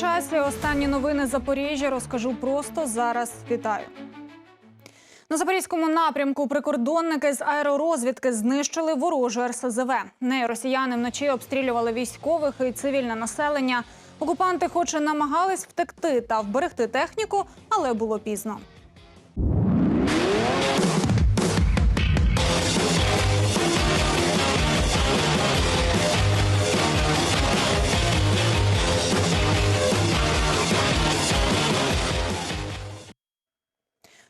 Часі останні новини Запоріжжя розкажу просто зараз. Вітаю. На запорізькому напрямку прикордонники з аеророзвідки знищили ворожу РСЗВ. Нею росіяни вночі обстрілювали військових і цивільне населення. Окупанти, хоч і намагались втекти та вберегти техніку, але було пізно.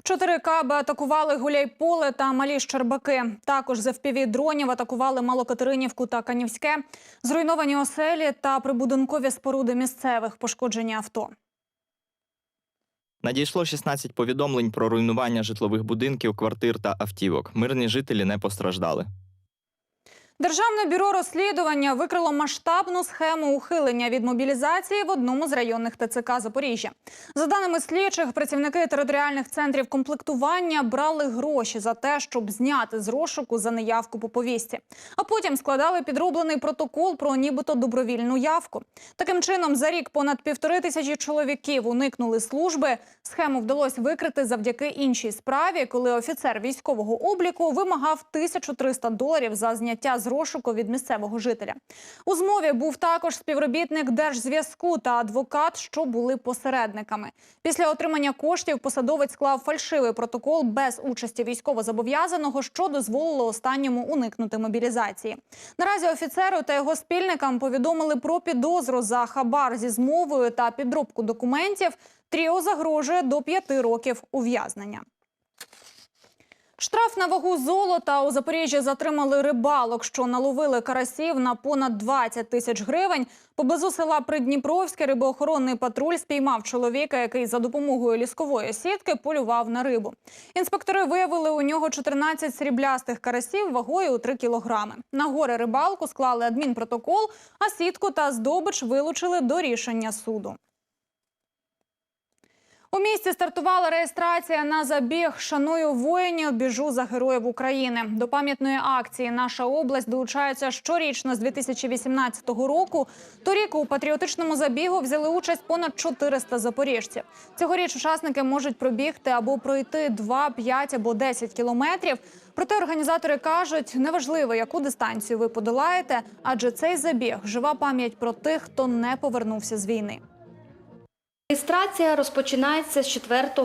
Чотири каби атакували Гуляйполе та Малі Щербаки. Також з впіві дронів атакували Малокатеринівку та Канівське. Зруйновані оселі та прибудинкові споруди місцевих пошкоджені авто. Надійшло 16 повідомлень про руйнування житлових будинків, квартир та автівок. Мирні жителі не постраждали. Державне бюро розслідування викрило масштабну схему ухилення від мобілізації в одному з районних ТЦК Запоріжжя. За даними слідчих, працівники територіальних центрів комплектування брали гроші за те, щоб зняти з розшуку за неявку по повісті, а потім складали підроблений протокол про нібито добровільну явку. Таким чином, за рік понад півтори тисячі чоловіків уникнули служби. Схему вдалося викрити завдяки іншій справі, коли офіцер військового обліку вимагав 1300 доларів за зняття з розшуку від місцевого жителя. У змові був також співробітник держзв'язку та адвокат, що були посередниками. Після отримання коштів посадовець склав фальшивий протокол без участі військовозобов'язаного, що дозволило останньому уникнути мобілізації. Наразі офіцеру та його спільникам повідомили про підозру за хабар зі змовою та підробку документів. Тріо загрожує до п'яти років ув'язнення. Штраф на вагу золота у Запоріжжі затримали рибалок, що наловили карасів на понад 20 тисяч гривень. Поблизу села Придніпровське рибоохоронний патруль спіймав чоловіка, який за допомогою ліскової сітки полював на рибу. Інспектори виявили у нього 14 сріблястих карасів вагою у 3 кілограми. На горе рибалку склали адмінпротокол, а сітку та здобич вилучили до рішення суду. У місті стартувала реєстрація на забіг Шаную воїнів. Біжу за героїв України. До пам'ятної акції наша область долучається щорічно з 2018 року. Торік у патріотичному забігу взяли участь понад 400 запоріжців. Цьогоріч учасники можуть пробігти або пройти 2, 5 або 10 кілометрів. Проте організатори кажуть, неважливо, яку дистанцію ви подолаєте, адже цей забіг жива пам'ять про тих, хто не повернувся з війни. Реєстрація розпочинається з 4 е,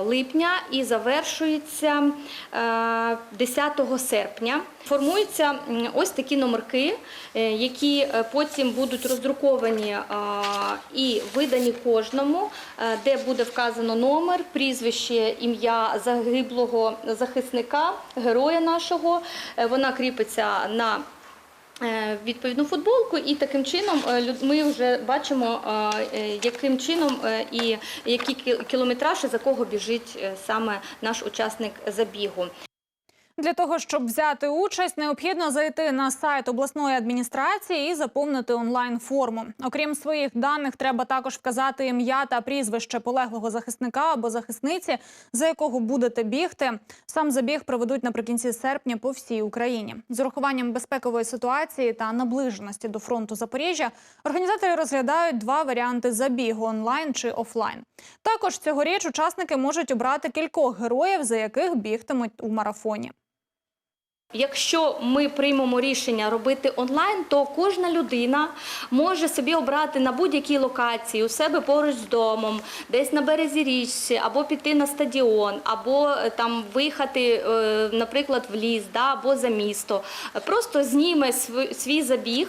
липня і завершується е, 10 серпня. Формуються ось такі номерки, е, які е, потім будуть роздруковані е, і видані кожному, е, де буде вказано номер, прізвище, ім'я загиблого захисника, героя нашого. Е, Вона кріпиться на е, відповідну футболку, і таким чином е, ми вже бачимо, е, е, яким чином е, і який кі- кілометраж за кого біжить е, саме наш учасник забігу. Для того щоб взяти участь, необхідно зайти на сайт обласної адміністрації і заповнити онлайн форму. Окрім своїх даних, треба також вказати ім'я та прізвище полеглого захисника або захисниці, за якого будете бігти. Сам забіг проведуть наприкінці серпня по всій Україні. З урахуванням безпекової ситуації та наближеності до фронту Запоріжжя організатори розглядають два варіанти забігу онлайн чи офлайн. Також цьогоріч учасники можуть обрати кількох героїв, за яких бігтимуть у марафоні. Якщо ми приймемо рішення робити онлайн, то кожна людина може собі обрати на будь-якій локації у себе поруч з домом, десь на березі річці, або піти на стадіон, або е, там виїхати, е, наприклад, в ліс, да, або за місто. Просто зніме свій забіг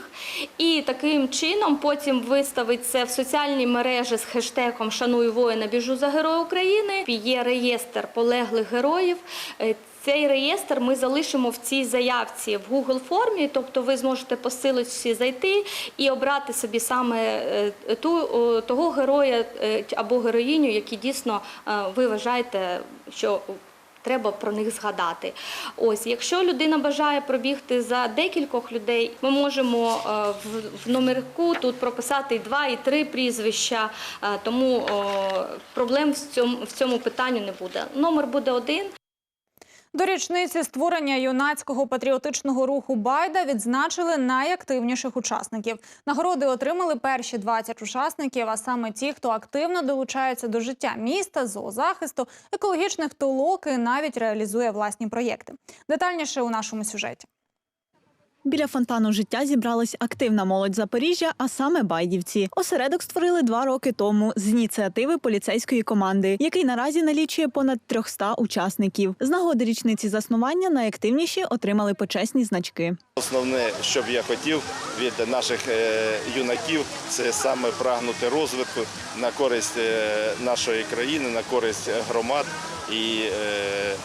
і таким чином потім виставить це в соціальній мережі з хештегом Шаную воїна, біжу за героя України. Є реєстр полеглих героїв. Цей реєстр ми залишимо в цій заявці в Google формі, тобто ви зможете по силочці зайти і обрати собі саме е, ту, того героя е, або героїню, які дійсно е, ви вважаєте, що Треба про них згадати. Ось, якщо людина бажає пробігти за декількох людей, ми можемо в, номерку тут прописати і два, і три прізвища, тому проблем в цьому, в цьому питанні не буде. Номер буде один. До річниці створення юнацького патріотичного руху Байда відзначили найактивніших учасників. Нагороди отримали перші 20 учасників, а саме ті, хто активно долучається до життя міста, зоозахисту, екологічних толок і навіть реалізує власні проєкти. Детальніше у нашому сюжеті. Біля фонтану життя зібралась активна молодь Запоріжжя, а саме байдівці. Осередок створили два роки тому з ініціативи поліцейської команди, який наразі налічує понад 300 учасників. З нагоди річниці заснування найактивніші отримали почесні значки. Основне, що б я хотів від наших е, юнаків, це саме прагнути розвитку на користь е, нашої країни, на користь громад і е,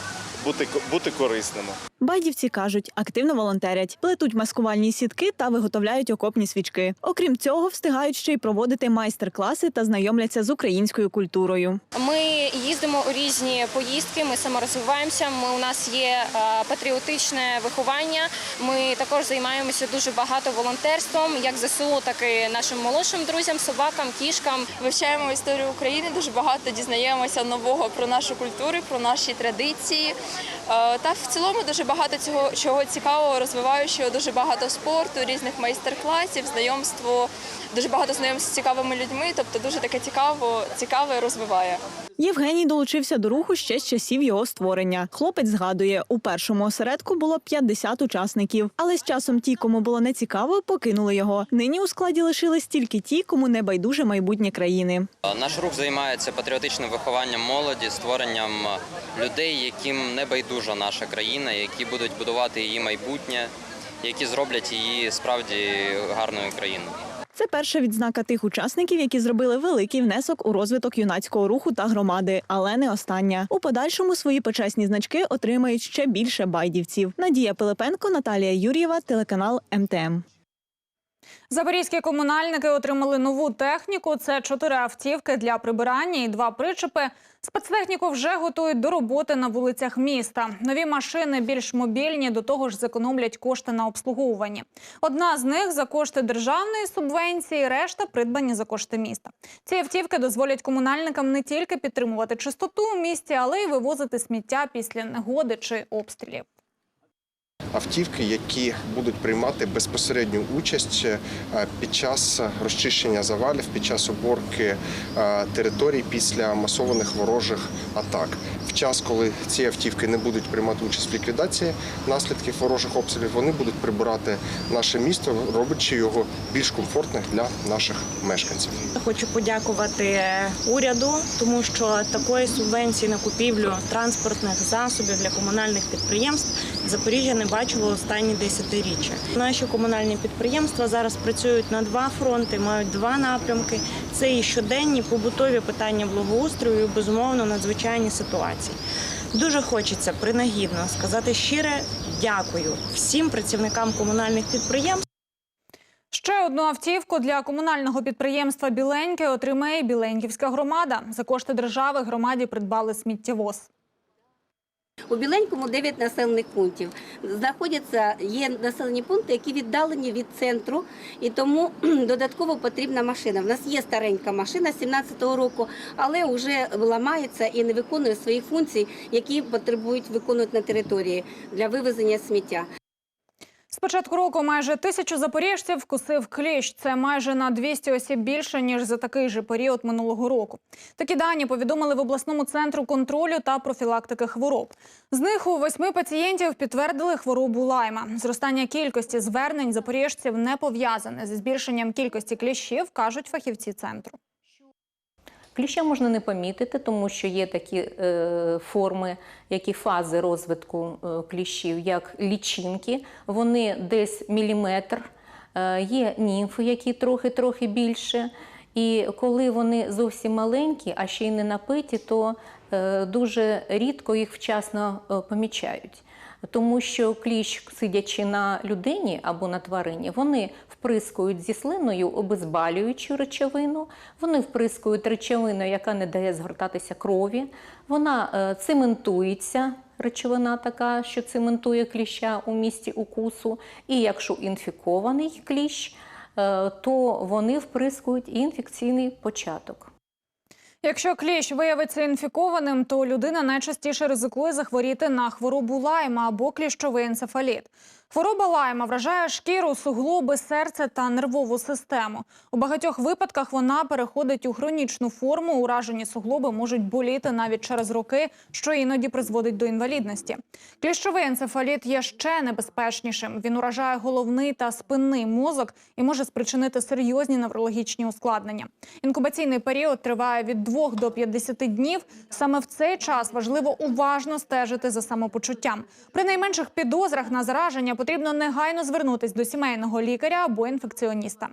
бути, бути корисними. Байдівці кажуть, активно волонтерять, плетуть маскувальні сітки та виготовляють окопні свічки. Окрім цього, встигають ще й проводити майстер-класи та знайомляться з українською культурою. Ми їздимо у різні поїздки, ми саморозвиваємося. Ми у нас є е, патріотичне виховання. Ми також займаємося дуже багато волонтерством, як ЗСУ, так і нашим молодшим друзям, собакам, кішкам. Вивчаємо історію України, дуже багато дізнаємося нового про нашу культуру, про наші традиції. Е, Та в цілому дуже багато цього чого цікавого, розвиваючого, дуже багато спорту, різних майстер-класів, знайомство, дуже багато знайомств з цікавими людьми. Тобто дуже таке цікаво, цікаве розвиває. Євгеній долучився до руху ще з часів його створення. Хлопець згадує, у першому осередку було 50 учасників, але з часом ті, кому було нецікаво, покинули його. Нині у складі лишились тільки ті, кому не байдуже майбутнє країни. Наш рух займається патріотичним вихованням молоді, створенням людей, яким не байдужа наша країна, які будуть будувати її майбутнє, які зроблять її справді гарною країною. Це перша відзнака тих учасників, які зробили великий внесок у розвиток юнацького руху та громади, але не остання. У подальшому свої почесні значки отримають ще більше байдівців. Надія Пилипенко, Наталія Юр'єва, телеканал МТМ. Запорізькі комунальники отримали нову техніку. Це чотири автівки для прибирання і два причепи. Спецтехніку вже готують до роботи на вулицях міста. Нові машини більш мобільні, до того ж зекономлять кошти на обслуговуванні. Одна з них за кошти державної субвенції, решта придбані за кошти міста. Ці автівки дозволять комунальникам не тільки підтримувати чистоту у місті, але й вивозити сміття після негоди чи обстрілів. Автівки, які будуть приймати безпосередню участь е, під час розчищення завалів, під час уборки е, територій після масованих ворожих атак. В час, коли ці автівки не будуть приймати участь в ліквідації наслідків ворожих обстрілів, вони будуть прибирати наше місто, роблячи його більш комфортним для наших мешканців. Хочу подякувати уряду, тому що такої субвенції на купівлю транспортних засобів для комунальних підприємств Запоріжжя не бачило останні десятиріччя. Наші комунальні підприємства зараз працюють на два фронти, мають два напрямки. Це і щоденні побутові питання благоустрою, безумовно, надзвичайні ситуації. Дуже хочеться принагідно сказати щире дякую всім працівникам комунальних підприємств. Ще одну автівку для комунального підприємства Біленьке отримає Біленьківська громада. За кошти держави громаді придбали сміттєвоз. У Біленькому 9 населених пунктів. Знаходяться є населені пункти, які віддалені від центру, і тому додатково потрібна машина. У нас є старенька машина 17-го року, але вже ламається і не виконує своїх функцій, які потребують виконувати на території для вивезення сміття. Початку року майже тисячу запоріжців вкусив кліщ. Це майже на 200 осіб більше, ніж за такий же період минулого року. Такі дані повідомили в обласному центру контролю та профілактики хвороб. З них у восьми пацієнтів підтвердили хворобу лайма. Зростання кількості звернень запоріжців не пов'язане зі збільшенням кількості кліщів, кажуть фахівці центру. Кліща можна не помітити, тому що є такі е, форми, які фази розвитку е, кліщів, як лічинки. Вони десь міліметр. Е, є німфи, які трохи-трохи більше. І коли вони зовсім маленькі, а ще й не напиті, то дуже рідко їх вчасно помічають. Тому що кліщ, сидячи на людині або на тварині, вони вприскують зі слиною обезбалюючу речовину, вони вприскують речовину, яка не дає згортатися крові, вона е, цементується, речовина така, що цементує кліща у місці укусу. І якщо інфікований кліщ, е, то вони вприскують інфекційний початок. Якщо кліщ виявиться інфікованим, то людина найчастіше ризикує захворіти на хворобу лайма або кліщовий енцефаліт. Хвороба лайма вражає шкіру, суглоби, серце та нервову систему. У багатьох випадках вона переходить у хронічну форму. Уражені суглоби можуть боліти навіть через роки, що іноді призводить до інвалідності. Кліщовий енцефаліт є ще небезпечнішим. Він уражає головний та спинний мозок і може спричинити серйозні неврологічні ускладнення. Інкубаційний період триває від 2 до 50 днів. Саме в цей час важливо уважно стежити за самопочуттям. При найменших підозрах на зараження потрібно негайно звернутись до сімейного лікаря або інфекціоніста.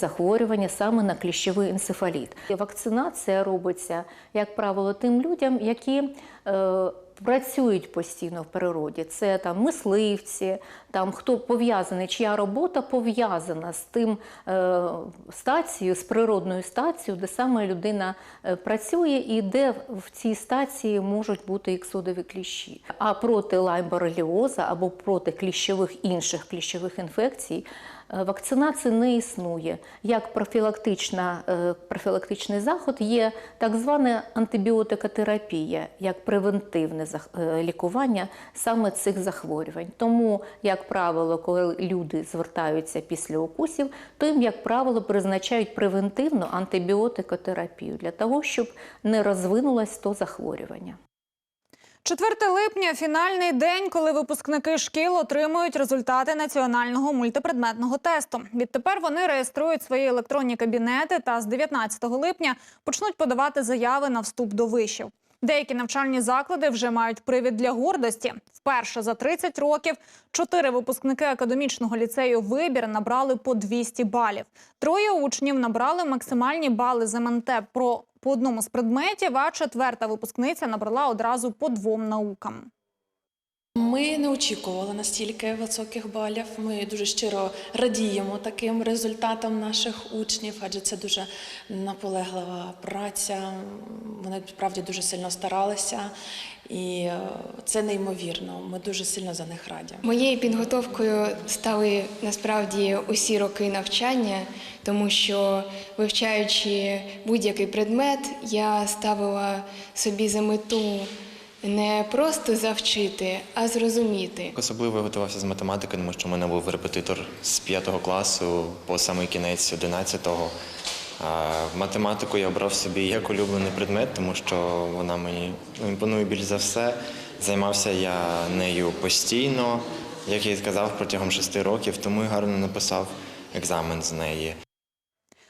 захворювання саме на кліщовий енцефаліт. Вакцинація робиться, як правило, тим людям, які е, працюють постійно в природі. Це там мисливці, там хто пов'язаний, чия робота пов'язана з тим е, стацією, з природною стацією, де саме людина е, працює і де в цій стації можуть бути іксодові кліщі. А проти лаймбореліоза або проти кліщових інших кліщових інфекцій Е, Вакцинації не існує. Як профілактична, е, профілактичний заход є так звана антибіотикотерапія, як превентивне лікування саме цих захворювань. Тому, як правило, коли люди звертаються після укусів, то їм, як правило, призначають превентивну антибіотикотерапію для того, щоб не розвинулось то захворювання. 4 липня фінальний день, коли випускники шкіл отримують результати національного мультипредметного тесту. Відтепер вони реєструють свої електронні кабінети та з 19 липня почнуть подавати заяви на вступ до вишів. Деякі навчальні заклади вже мають привід для гордості. Вперше за 30 років чотири випускники академічного ліцею вибір набрали по 200 балів. Троє учнів набрали максимальні бали з МНТ про по одному з предметів, а четверта випускниця набрала одразу по двом наукам. Ми не очікували настільки високих балів. Ми дуже щиро радіємо таким результатам наших учнів, адже це дуже наполеглива праця. Вони справді дуже сильно старалися, і е, це неймовірно. Ми дуже сильно за них раді. Моєю підготовкою стали насправді усі роки навчання, тому що вивчаючи будь-який предмет, я ставила собі за мету не просто завчити, а зрозуміти. Особливо я готувався з математики, тому що в мене був репетитор з 5 класу по самий кінець 11-го. Математику я обрав собі як улюблений предмет, тому що вона мені ну, імпонує більш за все. Займався я нею постійно, як я і сказав, протягом шести років, тому і гарно написав екзамен з неї.